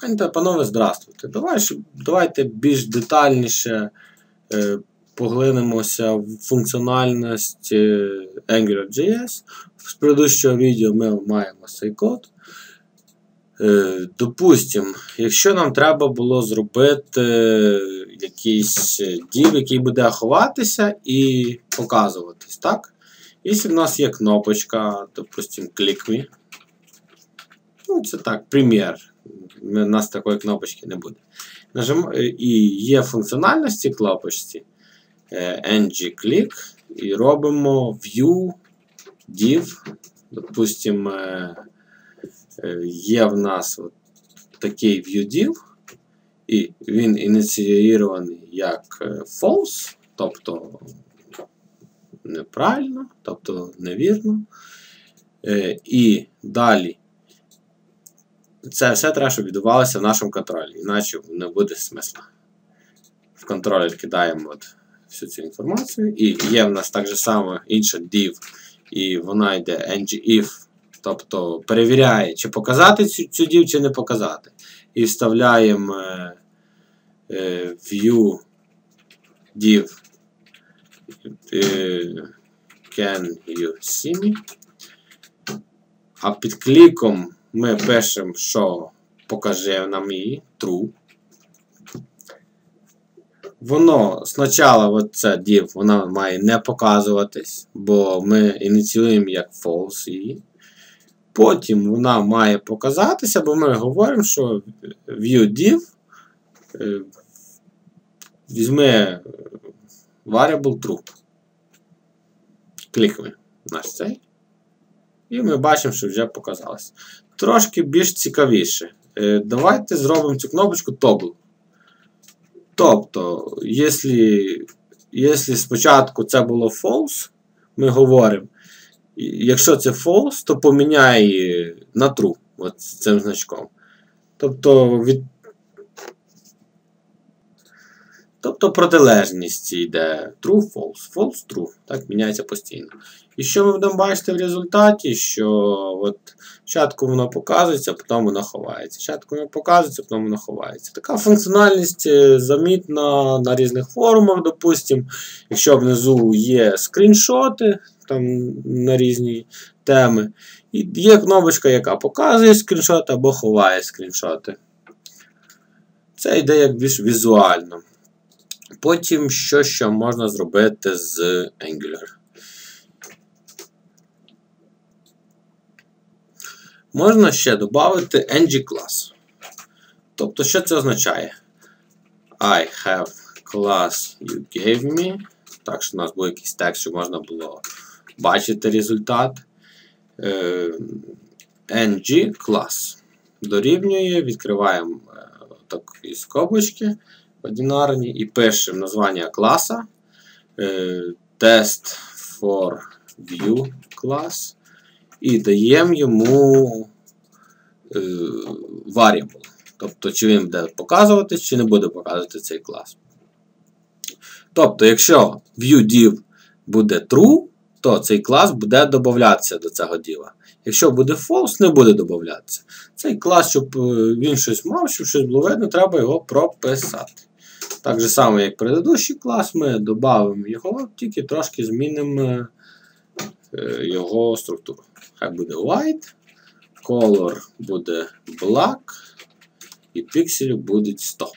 Пані та панове, здравствуйте. Давай, давайте більш детальніше е, поглинемося в функціональність AngularJS. З предыдущого відео ми маємо цей код. Е, Допустимо, якщо нам треба було зробити якийсь div, який буде ховатися і показуватись, так? Якщо в нас є кнопочка, допустимо, me. Ну, це так, примір у нас такої кнопочки не буде. Нажим... І є функціональності кнопочці ng-click і робимо view div. Допустимо, є в нас от такий view div, і він ініційований як false, тобто неправильно, тобто невірно. І далі це все треба, щоб відбувалося в нашому контролі, іначе не буде смисла. В контролер кидаємо от всю цю інформацію. І є в нас так само інша div, і вона йде ng-if, тобто перевіряє, чи показати цю, цю div, чи не показати. І вставляємо е, е, view div е, can you see me. А під кліком ми пишемо, що покаже нам її true. Воно спочатку оце div, вона має не показуватись, бо ми ініціюємо як false її. Потім вона має показатися, бо ми говоримо, що viewDiv е, візьме variable true. Клікаємо наш цей. І ми бачимо, що вже показалось трошки більш цікавіше. Е, давайте зробимо цю кнопочку Toggle. Тобто, якщо спочатку це було false, ми говоримо, якщо це false, то поміняй на true от цим значком. Тобто. Тобто протилежність йде true, false, false, true. Так, міняється постійно. І що ми будемо бачити в результаті, що от спочатку воно показується, а потім воно ховається. Спочатку воно показується, а потім воно ховається. Така функціональність е, замітна на різних форумах, допустимо. Якщо внизу є скріншоти там на різні теми, і є кнопочка, яка показує скріншоти або ховає скріншоти. Це йде як більш візуально. Потім, що ще можна зробити з Angular. Можна ще додати ng class. Тобто, що це означає? I have class you gave me. Так, що у нас був якийсь текст, щоб можна було бачити результат. ng class. Дорівнює, відкриваємо е, такі скобочки одинарні і пишемо названня класа. Test for view class і даємо йому е, variable. Тобто, чи він буде показувати, чи не буде показувати цей клас. Тобто, якщо viewDiv буде true, то цей клас буде додатися до цього діва. Якщо буде false, не буде додатися. Цей клас, щоб е, він щось мав, щоб щось було видно, треба його прописати. Так же само, як предыдущий клас, ми додамо його, тільки трошки змінимо е, його структуру. Хай буде white, color буде black, і пікселів буде 100.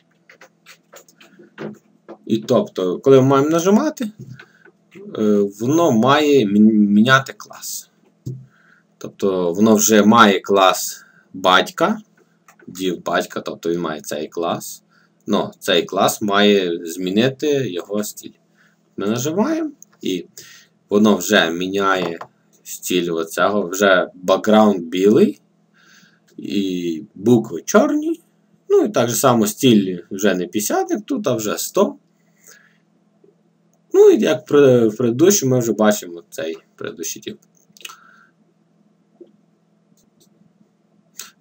І тобто, коли ми маємо нажимати, е, воно має міняти клас. Тобто воно вже має клас батька, div батька, тобто він має цей клас. Но цей клас має змінити його стиль. Ми нажимаємо і воно вже міняє стиль оцього вже бакграунд білий. І букви чорні. Ну і так само стиль вже не 50, тут, а вже 100. Ну і як в предыдущому ми вже бачимо цей предыдущий тип.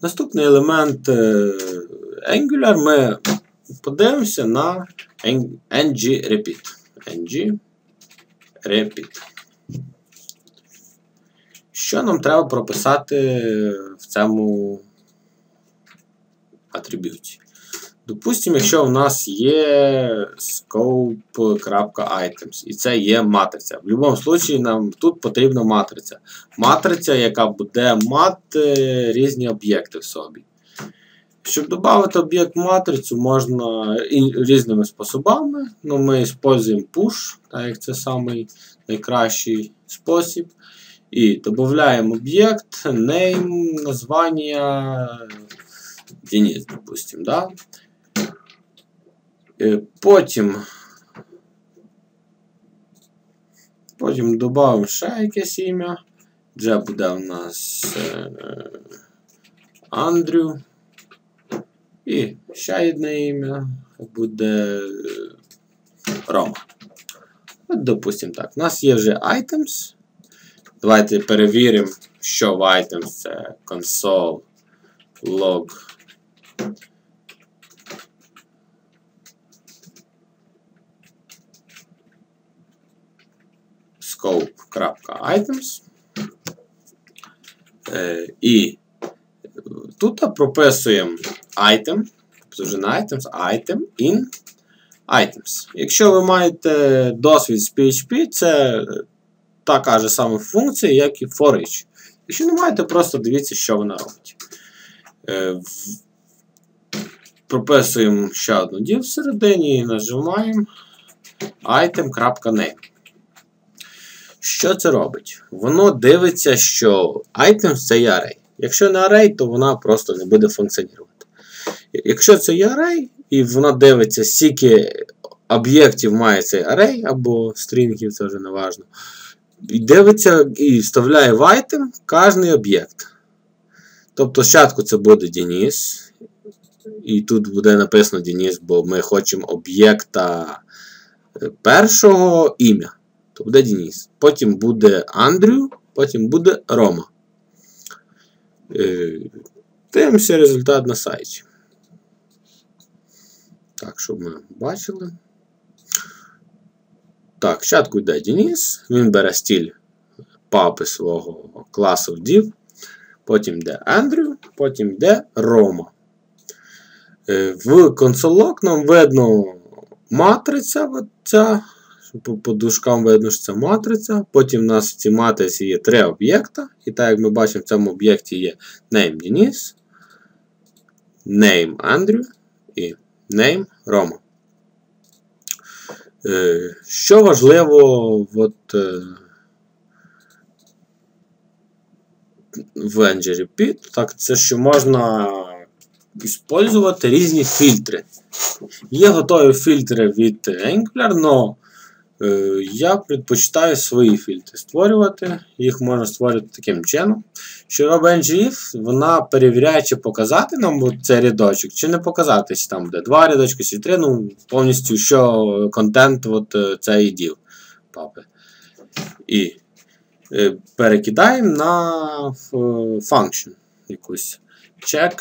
Наступний елемент е, Angular ми подивимося на ng-repeat. ng-repeat. Що нам треба прописати в цьому атрибуті. Допустимо, якщо в нас є scope.items, і це є матриця. В будь-якому випадку нам тут потрібна матриця. Матриця, яка буде мати різні об'єкти в собі. Щоб додати об'єкт в матрицю, можна різними способами. Ну, Ми використовуємо push, так як це самий найкращий спосіб. І додаємо об'єкт, name, названня Денис, допустим. Да? Е, потім потім додамо ще якесь ім'я. Вже буде у нас е, Андрю. І ще одне ім'я буде Рома. От, допустимо так. У нас є вже items. Давайте перевіримо, що в items це console log. scope.items. І тут прописуємо item, тобто не items, item in items. Якщо ви маєте досвід з PHP, це така ж сама функція, як і for each. Якщо не маєте, просто дивіться, що вона робить. Е, прописуємо ще одну div всередині і нажимаємо item.name. Що це робить? Воно дивиться, що items це є array. Якщо не array, то вона просто не буде функціонувати. Якщо це є array, і вона дивиться, скільки об'єктів має цей array, або стрінгів, це вже не важливо. І дивиться і вставляє в item кожний об'єкт. Тобто, спочатку це буде Денис. І тут буде написано Денис, бо ми хочемо об'єкта першого ім'я. То буде Денис. Потім буде Андрю, потім буде Рома. Е, дивимося результат на сайті. Так, щоб ми бачили. Так, спочатку йде Денис, він бере стіль папи свого класу в div. Потім йде Андрю, потім йде Рома. Е, в консолок нам видно матриця. ця, по, дужкам видно, що це матриця. Потім у нас в цій матриці є три об'єкта. І так як ми бачимо, в цьому об'єкті є name Denise, name Andrew і name Roma. Е, що важливо от, е, в NGRP, так це що можна використовувати різні фільтри. Є готові фільтри від Angular, але я предпочитаю свої фільтри створювати. Їх можна створювати таким чином. Що робить NGIF, вона перевіряє, чи показати нам цей рядочок, чи не показати, чи там буде два рядочки, чи три, ну повністю що контент от е, цей діл папи. І е, перекидаємо на function якусь check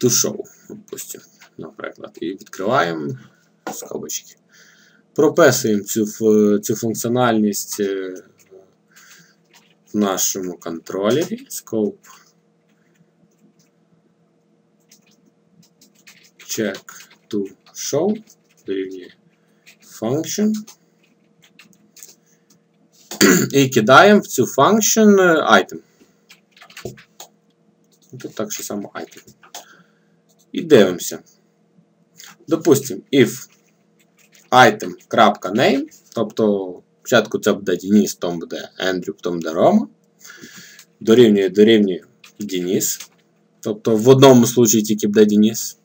to show, наприклад. І відкриваємо скобочки прописуємо цю цю функціональність е, в нашому контролері scope check to show дорівнює function. І кидаємо в цю function е, item. Тут так же само item. І дивимося. Допустимо, if item.name, тобто спочатку це буде Денис, потім буде Andrew, потім буде Рома. Дорівнює дорівнює Денис. Тобто в одному случаї тільки буде Денис.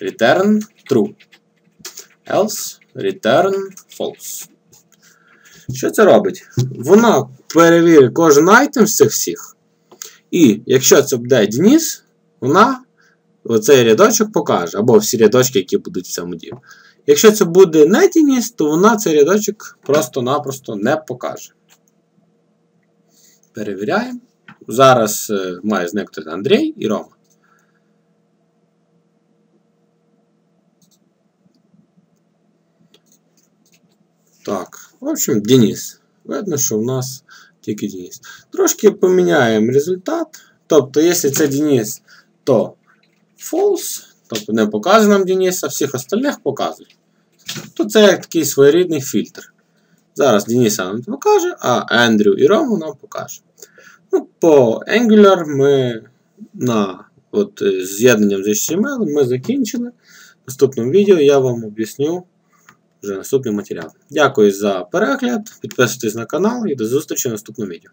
Return true. Else return false. Що це робить? Вона перевірить кожен айтем з цих всіх. І якщо це буде Денис, вона оцей рядочок покаже. Або всі рядочки, які будуть в цьому ділі. Якщо це буде нетіність, то вона цей рядочок просто-напросто не покаже. Перевіряємо. Зараз е, має зникнути Андрій і Рома. Так, в общем, Денис. Видно, що в нас тільки Денис. Трошки поміняємо результат. Тобто, якщо це Денис, то false, тобто не показує нам Денис, а всіх остальних показує. То це як такий своєрідний фільтр. Зараз Дениса нам не покаже, а Ендрю і Рому нам покаже. Ну, По Angular ми на от, з'єднанням з HTML ми закінчили. В наступному відео я вам об'ясню вже наступний матеріал. Дякую за перегляд, підписуйтесь на канал і до зустрічі в наступному відео.